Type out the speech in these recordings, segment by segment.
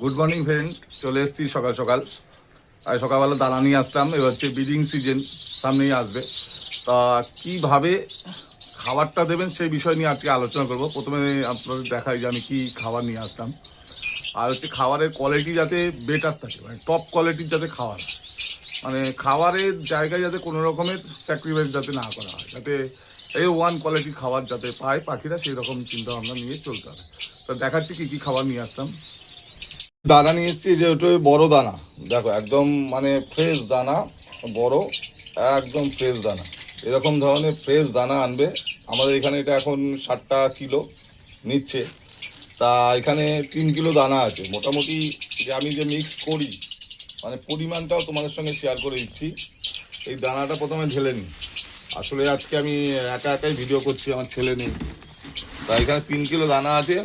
Good morning friend চলে এসেছি সকাল সকাল। আর সকালবেলা দানা নিয়ে আসলাম, এবার হচ্ছে ব্রিডিং সিজন সামনেই আসবে। তা কীভাবে খাবারটা দেবেন সেই বিষয় নিয়ে আজকে আলোচনা করব। প্রথমে আপনাদের দেখাই যে আমি কি খাবার নিয়ে আসলাম। আর হচ্ছে খাবারের কোয়ালিটি যাতে বেটার থাকে মানে টপ কোয়ালিটির যাতে খাবার মানে খাবারের জায়গায় যাতে কোনো রকমের স্যাক্রিফাইস যাতে না করা হয়, যাতে এই ওয়ান কোয়ালিটির খাবার যাতে পায় পাখিরা, সেই রকম চিন্তা ভাবনা নিয়ে চলতে হবে। তো দেখাচ্ছি কী কী খাবার নিয়ে আসতাম দানা নিয়ে এসেছি যে ওটা বড় দানা। দেখো, একদম মানে ফ্রেশ দানা, বড়, একদম ফ্রেশ দানা। এরকম ধরনের ফ্রেশ দানা আনবে। আমাদের এখানে এটা এখন ষাট টাকা কিলো নিচ্ছে। তা এখানে তিন কিলো দানা আছে। মোটামুটি যে আমি যে মিক্স করি মানে পরিমাণটাও তোমাদের সঙ্গে শেয়ার করে দিচ্ছি। এই দানাটা প্রথমে ঢেলে নিই। আসলে আজকে আমি একা একাই ভিডিও করছি, আমার ছেলে নেই। তা এখানে তিন কিলো দানা আছে।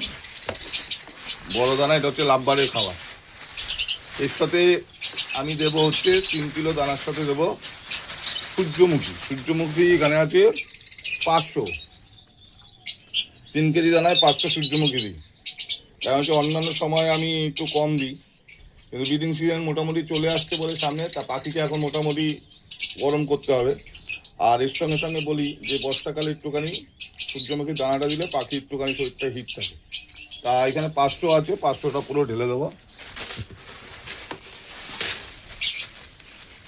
বড় দানা এটা হচ্ছে লাভবারের খাবার। এর সাথে আমি দেবো হচ্ছে তিন কিলো দানার সাথে দেবো সূর্যমুখী। সূর্যমুখী এখানে আছে পাঁচশো। তিন কেজি দানায় পাঁচশো সূর্যমুখী দিই। কারণ হচ্ছে অন্যান্য সময় আমি একটু কম দিই। কিন্তু ব্রিডিং সিজন মোটামুটি চলে আসছে বলে সামনে, তা পাখিকে এখন মোটামুটি গরম করতে হবে। আর এর সঙ্গে সঙ্গে বলি যে বর্ষাকালে একটুখানি সূর্যমুখী দানাটা দিলে পাখি একটুখানি শরীরটা হিট থাকে। তা এখানে পাঁচশো আছে, পাঁচশোটা পুরো ঢেলে দেবো।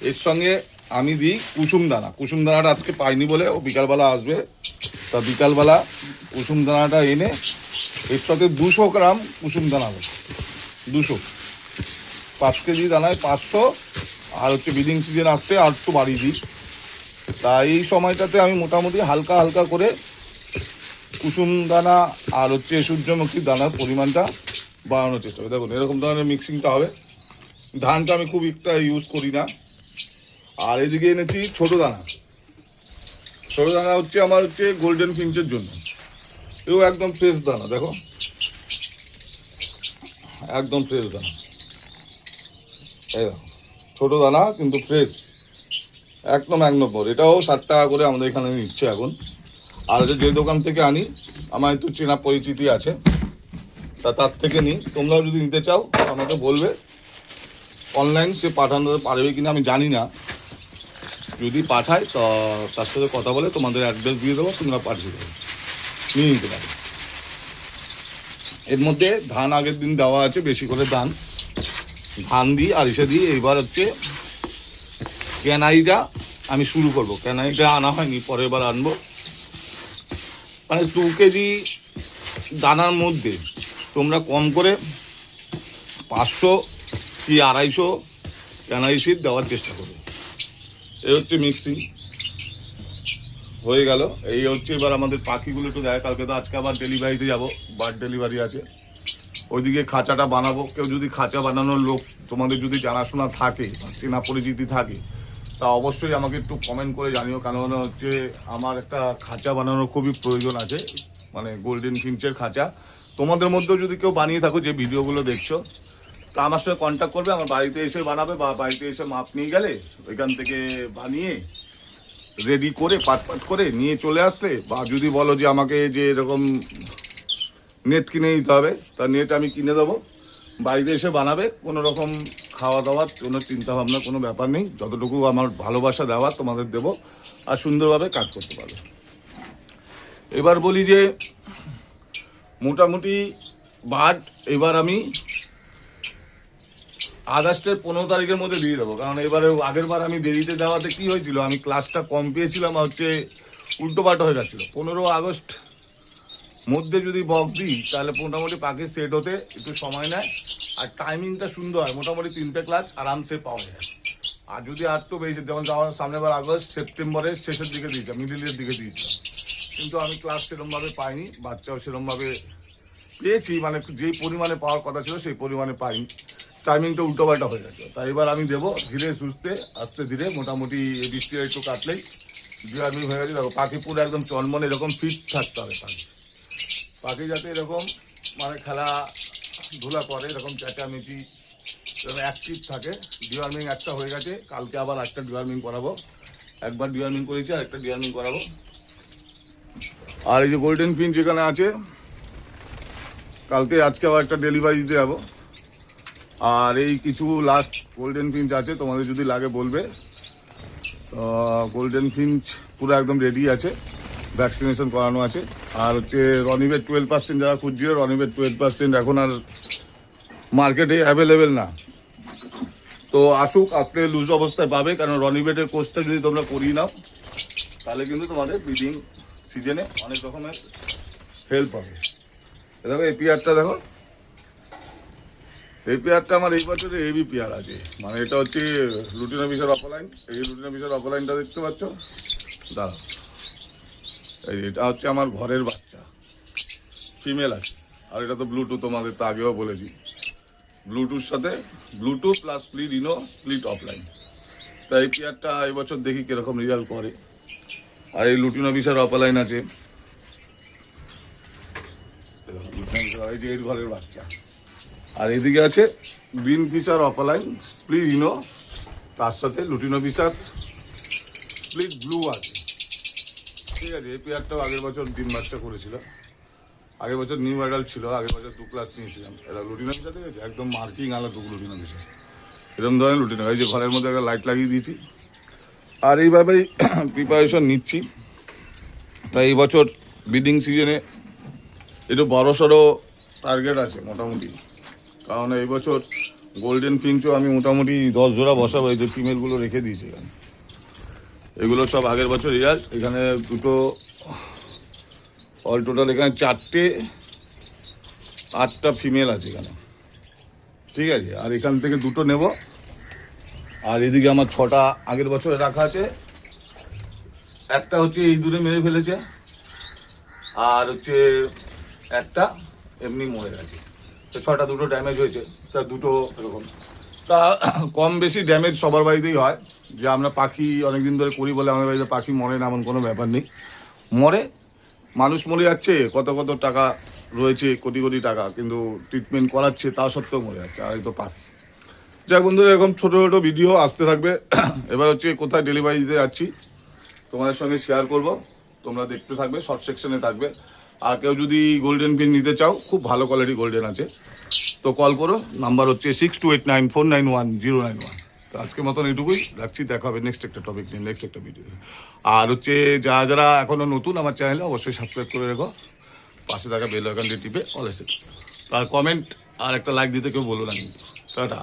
এর সঙ্গে আমি দিই কুসুম দানা। কুসুম দানাটা আজকে পাইনি বলে ও বিকালবেলা আসবে। তা বিকালবেলা কুসুম দানাটা এনে এর সাথে দুশো গ্রাম কুসুম দানা দেবো। দুশো। পাঁচ কেজি দানায় পাঁচশো। আর হচ্ছে ব্রিডিং সিজন আসছে, আর একটু বাড়িয়ে দিই। তা এই সময়টাতে আমি মোটামুটি হালকা হালকা করে কুসুম দানা আর হচ্ছে সূর্যমুখী দানার পরিমাণটা বাড়ানোর চেষ্টা করি দেখুন, এরকম ধরনের মিক্সিংটা হবে। ধানটা আমি খুব একটা ইউজ করি না। আর এদিকে এনেছি ছোট দানা। ছোট দানা হচ্ছে আমার হচ্ছে গোল্ডেন ফিঞ্চের জন্য। এও একদম ফ্রেশ দানা, দেখো। একদম ফ্রেশ দানা। ছোট দানা কিন্তু ফ্রেশ একদম এক নম্বর। এটাও ষাট টাকা করে আমাদের এখানে নিচ্ছে এখন। আর যে দোকান থেকে আনি আমার একটু চেনা পরিচিতি আছে, তা তার থেকে নিই। তোমরাও যদি নিতে চাও, আমাকে বলবে। অনলাইন সে পাঠানো পারবে কিনা আমি জানি না। যদি পাঠায়, তো তার সাথে কথা বলে তোমাদের অ্যাড্রেস দিয়ে দেবো, তোমরা পাঠিয়ে দেবো। নিয়ে নিতে পারো। এর মধ্যে ধান আগের দিন দেওয়া আছে, বেশি করে ধান। ধান দিই আর এসে দিই, এইবার হচ্ছে ক্যানাইটা আমি শুরু করব। ক্যানাইটা আনা হয়নি, পরের বার আনব। মানে দু কেজি দানার মধ্যে। তোমরা কম করে পাঁচশো কি আড়াইশো ক্যানাই সিট দেওয়ার চেষ্টা করবে এই হচ্ছে মিক্সিং হয়ে গেল। এই হচ্ছে এবার আমাদের পাখিগুলো একটু দেয় কালকে তো আজকে আবার ডেলিভারিতে যাব বার্ড ডেলিভারি আছে। ওইদিকে খাঁচাটা বানাবো। কেউ যদি খাঁচা বানানোর লোক, তোমাদের যদি জানাশোনা থাকে, চেনা পরিচিতি থাকে তা অবশ্যই আমাকে একটু কমেন্ট করে জানিও, কারণ হচ্ছে আমার একটা খাঁচা বানানোর খুবই প্রয়োজন আছে মানে গোল্ডেন ফিঞ্চের খাঁচা। তোমাদের মধ্যেও যদি কেউ বানিয়ে থাকো যে ভিডিওগুলো দেখছ, তা আমার সঙ্গে কন্ট্যাক্ট করবে, আমার বাড়িতে এসে বানাবে বা বাড়িতে এসে মাপ নিয়ে গেলে, ওইখান থেকে বানিয়ে রেডি করে, পাট পাট করে নিয়ে চলে আসতে। বা যদি বলো যে আমাকে যে এরকম নেট কিনে দিতে হবে, তা নেট আমি কিনে দেবো। বাড়িতে এসে বানাবে কোনো রকম খাওয়া দাওয়ার কোনো চিন্তা ভাবনা কোনো ব্যাপার নেই। যতটুকু আমার ভালোবাসা দেওয়ার তোমাদের দেবো আর সুন্দরভাবে কাজ করতে পারবে। এবার বলি যে, মোটামুটি বাট এবার আমি আগস্টের পনেরো তারিখের মধ্যে দিয়ে দেবো কারণ এবারে আগের বার আমি দেরিতে দেওয়াতে কি হয়েছিল, আমি ক্লাসটা কম পেয়েছিলাম হচ্ছে উল্টো পাল্টা হয়ে যাচ্ছিল। পনেরো আগস্ট মধ্যে যদি বক্স দিই, তাহলে মোটামুটি পাখি সেট হতে একটু সময় নেয়। আর টাইমিংটা সুন্দর হয় মোটামুটি তিনটে ক্লাস আরামসে পাওয়া যায়। আর যদি আর একটু বেশি, যেমন যাওয়ার সামনেবার আগস্ট, সেপ্টেম্বরের শেষের দিকে দিয়েছিলাম মিডিলের দিকে দিয়েছিলাম কিন্তু আমি ক্লাস সেরমভাবে পাইনি, বাচ্চাও সেরমভাবে পেয়েছি মানে যেই পরিমাণে পাওয়ার কথা ছিল সেই পরিমাণে পাইনি। টাইমিংটা উল্টোপাল্টা হয়ে গেছে। তাই এবার আমি দেবো ধীরে সুস্থে, আস্তে ধীরে, মোটামুটি বৃষ্টিটা একটু কাটলেই জুয়ারমি হয়ে গেছে, দেখো, পাখি পুরো একদম চনমনে, এরকম ফিট থাকতে হবে পাখি। পাখি যাতে এরকম মানে খেলা ধুলা করে এরকম চেঁচামেচি এরকম অ্যাক্টিভ থাকে। ডিওয়ার্মিং একটা হয়ে গেছে, কালকে আবার একটা ডিওয়ার্মিং করাবো। একবার ডিওয়ার্মিং করেছি আর একটা ডিওয়ার্মিং করাবো। আর এই যে গোল্ডেন পিন যেখানে আছে, কালকে আজকে আবার একটা ডেলিভারি দিতে যাব। আর এই কিছু লাস্ট গোল্ডেন ফিঞ্চ আছে, তোমাদের যদি লাগে বলবে। গোল্ডেন ফিঞ্চ পুরো একদম রেডি আছে। ভ্যাকসিনেশন করানো আছে। আর হচ্ছে রনিবের টুয়েলভ পার্সেন্ট যারা খুঁজছিল, রনিবের টুয়েলভ পার্সেন্ট এখন আর মার্কেটে অ্যাভেলেবেল না। তো আসুক, আসলে লুজ অবস্থায় পাবে, কারণ রনিবেটের কোর্সটা যদি তোমরা করিয়ে নাও, তাহলে কিন্তু তোমাদের ব্রিডিং সিজনে অনেক রকমের হেল্প হবে। দেখো, এই পেয়ারটা দেখো। এই পেয়ারটা আমার এই বছরে এবি পেয়ার আছে। মানে এটা হচ্ছে লুটিনা বিশার অফলাইন এই লুটিনা বিশার অফলাইনটা দেখতে পাচ্ছ? দাঁড়াও। এটা হচ্ছে আমার ঘরের বাচ্চা। ফিমেল আছে। আর এটা তো ব্লুটুথ তোমাদের, তো আগেও বলেছি। ব্লুটুথ সাথে Bluetooth plus split ino split offline তা এই পেয়ারটা এই বছর দেখি কীরকম রেজাল্ট করে। আর এই লুটিনো বিশার অফলাইন আছে। এই যে এর ঘরের বাচ্চা। আর এদিকে আছে green feature offline split ino তার সাথে লুটিনো ফিচার স্প্লিট ব্লু আছে। ঠিক আছে এই পেয়ারটাও আগের বছর ডিম বাচ্চা করেছিল। আগের বছর নিউ অ্যাডাল্ট ছিল, আগের বছর দু ক্লাস নিয়েছিলাম। এটা লুটিনো ফিচার দেখেছি একদম মার্কিং আলাদা লুটিনো ফিচার এরকম ধরনের লুটিনো এই যে ঘরের মধ্যে একটা লাইট লাগিয়ে দিয়েছি। আর এইভাবেই প্রিপারেশন নিচ্ছি। তাই এই বছর ব্রিডিং সিজনে একটু বড় সড়ো টার্গেট আছে মোটামুটি। কারণ এই বছর গোল্ডেন ফিঞ্চও আমি মোটামুটি দশ জোড়া বসাবো, এই যে ফিমেলগুলো রেখে দিয়েছি এখানে। এগুলো সব আগের বছর রেজাল্ট এখানে দুটো অল টোটাল এখানে চারটে, আটটা ফিমেল আছে এখানে। ঠিক আছে? আর এখান থেকে দুটো নেব। আর এদিকে আমার ছটা আগের বছরে রাখা আছে। একটা হচ্ছে এই দূরে মেরে ফেলেছে। আর হচ্ছে একটা এমনি মরে গেছে। তো ছটা দুটো ড্যামেজ হয়েছে। তা দুটো এরকম। তা কম বেশি ড্যামেজ সবার বাড়িতেই হয়। যে আমরা পাখি অনেকদিন ধরে করি বলে আমাদের বাড়িতে পাখি মরে না, এমন কোনো ব্যাপার নেই। মরে, মানুষ মরে যাচ্ছে, কত কত টাকা রয়েছে, কোটি কোটি টাকা, কিন্তু ট্রিটমেন্ট করাচ্ছে, তা সত্ত্বেও মরে যাচ্ছে, আর তো পাখি। যাই বন্ধুরা, এরকম ছোটো ছোটো ভিডিও আসতে থাকবে। এবার হচ্ছে কোথায় ডেলিভারি দিতে যাচ্ছি, তোমাদের সঙ্গে শেয়ার করব। তোমরা দেখতে থাকবে শর্ট সেকশনে থাকবে। আর কেউ যদি গোল্ডেন পিন নিতে চাও, খুব ভালো কোয়ালিটি গোল্ডেন আছে। তো কল করো নাম্বার হচ্ছে six two eight nine four nine one zero nine one তো আজকের মতন এটুকুই রাখছি, দেখা হবে নেক্সট একটা টপিক নিয়ে নেক্সট একটা ভিডিও আর হচ্ছে যা যারা এখনও নতুন আমার চ্যানেলে অবশ্যই সাবস্ক্রাইব করে রেখো। পাশে থাকা বেল আইকনটি টিপে অল আর কমেন্ট আর একটা লাইক দিতে কেউ বলো না কিন্তু। টাটা।